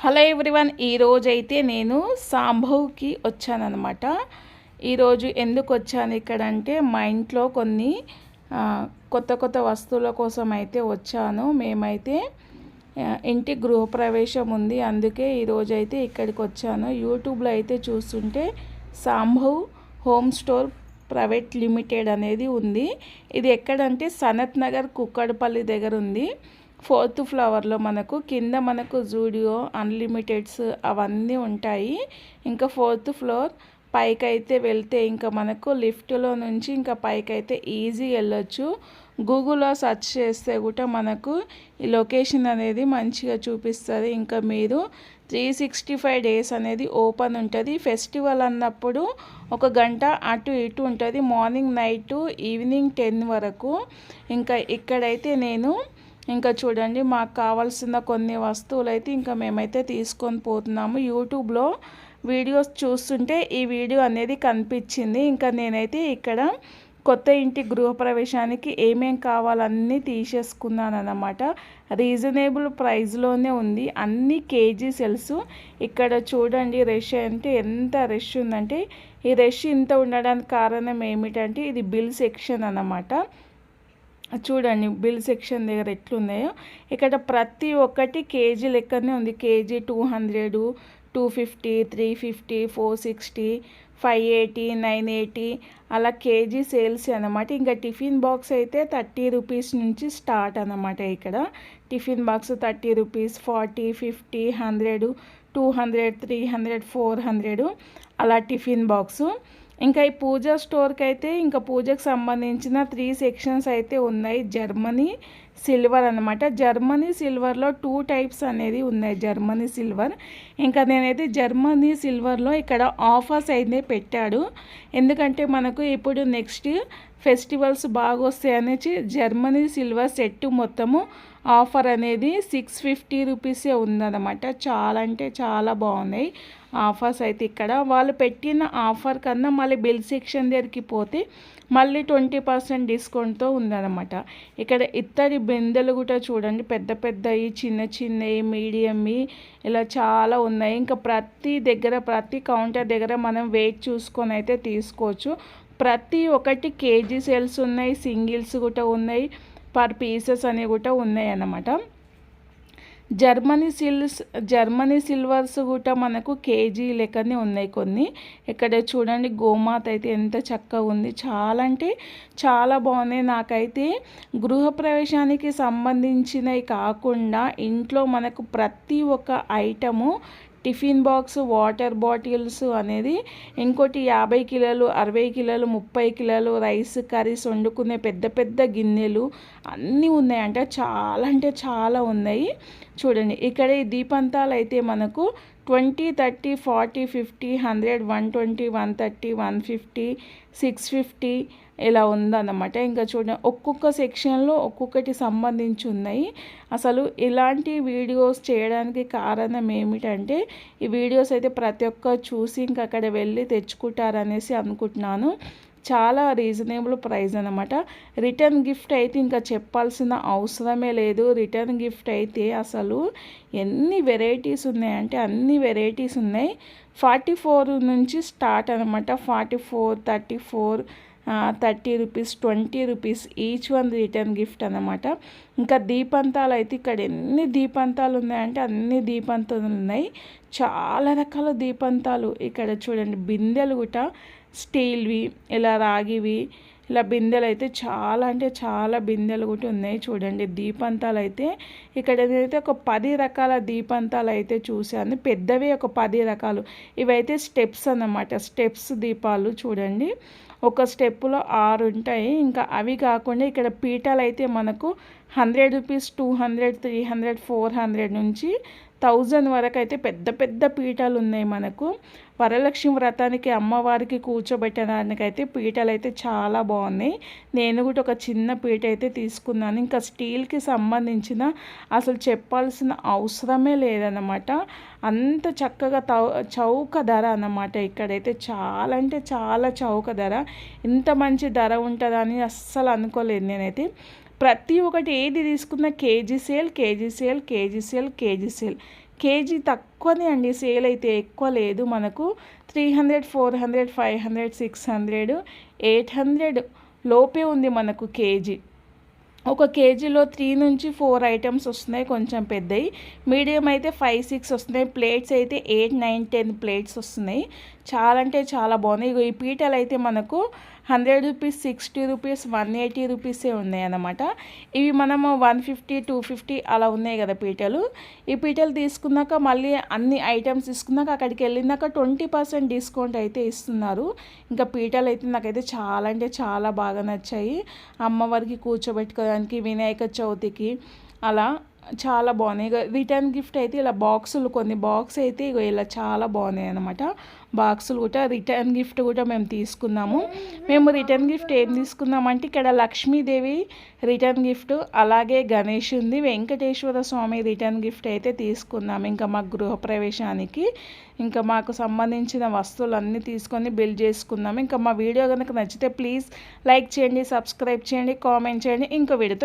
Hello everyone ఈరోజు అయితే నేను సాంభవ్కి వచ్చానమాట ఈరోజు ఎందుకు వచ్చాను ఇక్కడ అంటే మా ఇంట్లో కొన్ని కొత్త కొత్త వస్తువుల కోసం అయితే వచ్చాను. మేమైతే ఇంటి గృహప్రవేశం ఉంది. అందుకే ఈరోజు అయితే ఇక్కడికి వచ్చాను. యూట్యూబ్లో అయితే చూస్తుంటే Sambhav home store private limited అనేది ఉంది. ఇది ఎక్కడంటే సనత్ నగర్ కుక్కడపల్లి దగ్గర ఉంది. ఫోర్త్ ఫ్లవర్లో మనకు కింద మనకు జూడియో అన్లిమిటెడ్స్ అవన్నీ ఉంటాయి. ఇంకా ఫోర్త్ ఫ్లోర్ పైకైతే వెళ్తే ఇంకా మనకు లిఫ్ట్లో నుంచి ఇంకా పైకైతే ఈజీ వెళ్ళొచ్చు. గూగుల్లో సెర్చ్ చేస్తే కూడా మనకు ఈ లొకేషన్ అనేది మంచిగా చూపిస్తుంది. ఇంకా మీరు త్రీ సిక్స్టీ ఫైవ్ డేస్ అనేది ఓపెన్ ఉంటుంది. ఫెస్టివల్ అన్నప్పుడు ఒక గంట అటు ఇటు ఉంటుంది. మార్నింగ్ నైట్ ఈవినింగ్ టెన్ వరకు. ఇంకా ఇక్కడైతే నేను ఇంకా చూడండి మాకు కావాల్సిన కొన్ని వస్తువులు అయితే ఇంకా మేమైతే తీసుకొని పోతున్నాము. యూట్యూబ్లో వీడియోస్ చూస్తుంటే ఈ వీడియో అనేది కనిపించింది. ఇంకా నేనైతే ఇక్కడ కొత్త ఇంటి గృహప్రవేశానికి ఏమేం కావాలన్నీ తీసేసుకున్నాను అనమాట రీజనబుల్ ప్రైస్లోనే ఉంది. అన్ని కేజీ సెల్స్. ఇక్కడ చూడండి రష్ అంటే ఎంత రష్ ఉందంటే ఈ రష్ ఇంత ఉండడానికి కారణం ఏమిటంటే ఇది బిల్ సెక్షన్ అన్నమాట. చూడండి బిల్ సెక్షన్ దగ్గర ఎట్లున్నాయో. ఇక్కడ ప్రతి ఒక్కటి కేజీ లెక్కనే ఉంది. KG two hundred two fifty three fifty four sixty five eighty nine eighty అలా కేజీ సేల్స్ అనమాట ఇంకా టిఫిన్ బాక్స్ అయితే థర్టీ రూపీస్ నుంచి స్టార్ట్ అనమాట ఇక్కడ. Tiffin box thirty rupees forty fifty hundred two hundred three hundred four hundred అలా tiffin box. ఇంకా ఈ పూజ స్టోర్కి అయితే ఇంకా పూజకు సంబంధించిన త్రీ సెక్షన్స్ అయితే ఉన్నాయి. జర్మనీ సిల్వర్ అనమాట జర్మనీ సిల్వర్లో టూ టైప్స్ అనేది ఉన్నాయి. Germany silver. ఇంకా నేనైతే జర్మనీ సిల్వర్లో ఇక్కడ ఆఫర్స్ అయితే పెట్టాడు. ఎందుకంటే మనకు ఇప్పుడు నెక్స్ట్ ఫెస్టివల్స్ బాగా వస్తాయనేసి జర్మనీ సిల్వర్ సెట్ మొత్తము ఆఫర్ అనేది సిక్స్ ఫిఫ్టీ రూపీసే ఉందన్నమాట. చాలా అంటే చాలా బాగున్నాయి ఆఫర్స్ అయితే ఇక్కడ. వాళ్ళు పెట్టిన ఆఫర్ కన్నా మళ్ళీ బిల్ సెక్షన్ దగ్గరికి పోతే మళ్ళీ ట్వంటీ పర్సెంట్ డిస్కౌంట్తో ఉందన్నమాట. ఇక్కడ ఇత్తడి బిందెలు కూడా చూడండి. పెద్ద పెద్దవి చిన్న చిన్నవి మీడియంవి ఇలా చాలా ఉన్నాయి. ఇంకా ప్రతి దగ్గర ప్రతి కౌంటర్ దగ్గర మనం వెయిట్ చూసుకొని అయితే తీసుకోవచ్చు. ప్రతి ఒక్కటి కేజీ సేల్స్ ఉన్నాయి సింగిల్స్ కూడా ఉన్నాయి. పర్ పీసెస్ అనేవి కూడా ఉన్నాయన్నమాట. జర్మనీ సిల్స్ జర్మనీ సిల్వర్స్ కూడా మనకు కేజీ లెక్కనే ఉన్నాయి కొన్ని. ఇక్కడ చూడండి గోమాత అయితే ఎంత చక్కగా ఉంది. చాలా అంటే చాలా బాగున్నాయి. నాకైతే గృహప్రవేశానికి సంబంధించినవి కాకుండా ఇంట్లో మనకు ప్రతి ఒక్క item tiffin box water bottles అనేది ఇంకోటి యాభై కిలోలు అరవై కిలోలు ముప్పై కిలోలు రైస్ కర్రీస్ వండుకునే పెద్ద పెద్ద గిన్నెలు అన్నీ ఉన్నాయంట చాలా అంటే చాలా ఉన్నాయి. చూడండి ఇక్కడ ఈ దీపంతాలు అయితే మనకు twenty thirty forty fifty hundred one twenty one thirty one fifty six fifty ఇలా ఉందన్నమాట. ఇంకా చూడండి ఒక్కొక్క సెక్షన్లో ఒక్కొక్కటి సంబంధించి ఉన్నాయి అసలు ఇలాంటి వీడియోస్ చేయడానికి కారణం ఏమిటంటే ఈ వీడియోస్ అయితే ప్రతి ఒక్క చూసి ఇంక అక్కడ వెళ్ళి తెచ్చుకుంటారనేసి అనుకుంటున్నాను. చాలా రీజనబుల్ ప్రైస్ అనమాట రిటర్న్ గిఫ్ట్ అయితే ఇంకా చెప్పాల్సిన అవసరమే లేదు. రిటర్న్ గిఫ్ట్ అయితే అసలు ఎన్ని వెరైటీస్ ఉన్నాయంటే అన్ని వెరైటీస్ ఉన్నాయి. ఫార్టీ ఫోర్ నుంచి స్టార్ట్ అనమాట forty four thirty four thirty rupees twenty rupees each one return gift అనమాట ఇంకా దీపంతాలు అయితే ఇక్కడ ఎన్ని దీపంతాలు ఉన్నాయంటే అన్ని దీపంతాలు ఉన్నాయి. చాలా రకాల దీపంతాలు ఇక్కడ చూడండి. బిందెలు కూడా స్టీల్వి ఇలా రాగివి ఇలా బిందెలు అయితే చాలా అంటే చాలా బిందెలు కూడా ఉన్నాయి చూడండి. దీపంతాలు అయితే ఇక్కడ అయితే ఒక పది రకాల దీపంతాలు అయితే చూశాను. పెద్దవి ఒక పది రకాలు. ఇవైతే స్టెప్స్ అన్నమాట. స్టెప్స్ దీపాలు చూడండి. ఒక స్టెప్పులో ఆరు ఉంటాయి. ఇంకా అవి కాకుండా ఇక్కడ పీఠాలు అయితే మనకు hundred rupees two hundred three hundred four hundred నుంచి థౌజండ్ వరకు అయితే పెద్ద పెద్ద పీఠాలు ఉన్నాయి మనకు. వరలక్ష్మి వ్రతానికి అమ్మవారికి కూర్చోబెట్టడానికి అయితే అయితే చాలా బాగున్నాయి. నేను కూడా ఒక చిన్న పీట అయితే తీసుకున్నాను. ఇంకా స్టీల్కి సంబంధించిన అసలు చెప్పాల్సిన అవసరమే లేదన్నమాట. అంత చక్కగా చౌక ధర అన్నమాట ఇక్కడైతే. చాలా అంటే చాలా చౌక ధర. ఇంత మంచి ధర ఉంటుందని అస్సలు అనుకోలేదు నేనైతే. ప్రతి ఒక్కటి ఏది తీసుకున్న KG sale KG sale KG sale KG sale. KG తక్కువనే అండి సేల్ అయితే ఎక్కువ లేదు మనకు. Three hundred four hundred five hundred six hundred eight hundred లోపే ఉంది మనకు కేజీ. ఒక కేజీలో త్రీ నుంచి ఫోర్ ఐటమ్స్ వస్తున్నాయి కొంచెం పెద్దవి మీడియం అయితే ఫైవ్ సిక్స్ వస్తున్నాయి. ప్లేట్స్ అయితే ఎయిట్ నైన్ టెన్ ప్లేట్స్ వస్తున్నాయి. చాలా అంటే చాలా బాగున్నాయి. ఈ పీటలు అయితే మనకు hundred rupees sixty rupees one eighty రూపీసే ఉన్నాయి అన్నమాట ఇవి మనము వన్ ఫిఫ్టీ టూ ఫిఫ్టీ అలా ఉన్నాయి కదా పీటలు. ఈ పీటలు తీసుకున్నాక మళ్ళీ అన్ని ఐటమ్స్ తీసుకున్నాక అక్కడికి వెళ్ళినాక ట్వంటీ పర్సెంట్ డిస్కౌంట్ అయితే ఇస్తున్నారు. ఇంకా పీటలు అయితే నాకైతే చాలా అంటే చాలా బాగా నచ్చాయి. అమ్మవారికి కూర్చోబెట్టుకోవడానికి వినాయక చవితికి అలా చాలా బాగున్నాయి. రిటర్న్ గిఫ్ట్ అయితే ఇలా బాక్సులు కొన్ని బాక్స్ అయితే ఇగో ఇలా చాలా బాగున్నాయి అనమాట బాక్సులు కూడా రిటర్న్ గిఫ్ట్ కూడా మేము తీసుకున్నాము. మేము రిటర్న్ గిఫ్ట్ ఏం తీసుకున్నామంటే ఇక్కడ లక్ష్మీదేవి రిటర్న్ గిఫ్ట్ అలాగే గణేష్ ఉంది వెంకటేశ్వర స్వామి రిటర్న్ గిఫ్ట్ అయితే తీసుకున్నాం. ఇంకా మా గృహప్రవేశానికి ఇంకా మాకు సంబంధించిన వస్తువులన్నీ తీసుకొని బిల్ చేసుకున్నాము ఇంకా మా వీడియో కనుక నచ్చితే ప్లీజ్ లైక్ చేయండి సబ్స్క్రైబ్ చేయండి కామెంట్ చేయండి. ఇంకో వీడియోతో